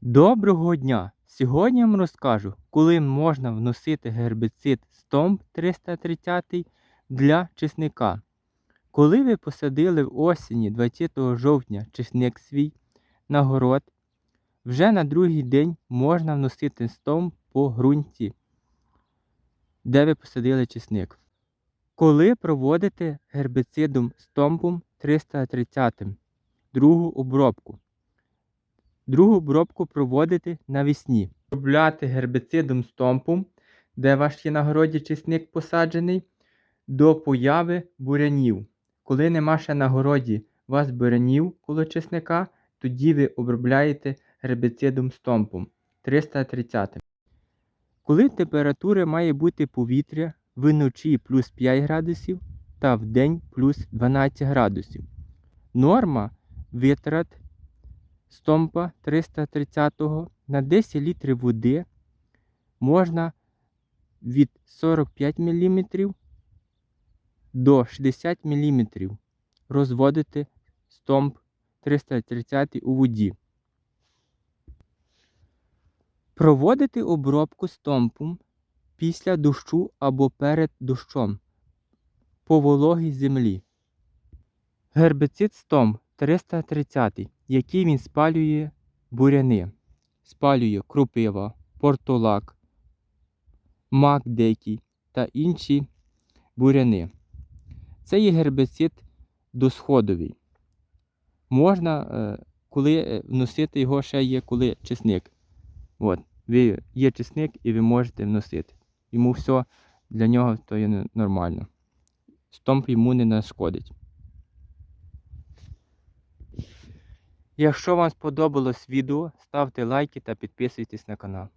Доброго дня! Сьогодні я вам розкажу, коли можна вносити гербіцид Стомп 330 для чесника. Коли ви посадили в осені 20 жовтня чесник свій на город, вже на другий день можна вносити стомп по ґрунті, де ви посадили чесник. Коли проводите гербіцидом стомпом 330 другу обробку. Другу обробку проводити навесні. Обробляти гербіцидом стомпом, де ваш є на городі чесник посаджений, до появи бурянів. Коли нема ще на городі вас бурянів коло чесника, тоді ви обробляєте гербіцидом стомпом 330. Коли температура має бути повітря вночі плюс 5 градусів та в день плюс 12 градусів. Норма витрат стомпа 330 на 10 літрів води можна від 45 мм до 60 мм розводити стомп 330 у воді. Проводити обробку стомпом після дощу або перед дощом по вологій землі. Гербіцид стомп 330, який він спалює буряни, спалює крупива, портулак, мак дикий та інші буряни. Це є гербіцид досходовий. Можна, е, коли е, вносити його ще є, коли чесник. От, ви, є чесник і ви можете вносити. Йому все для нього то є нормально. Стомп йому не нашкодить. Якщо вам сподобалось відео, ставте лайки та підписуйтесь на канал.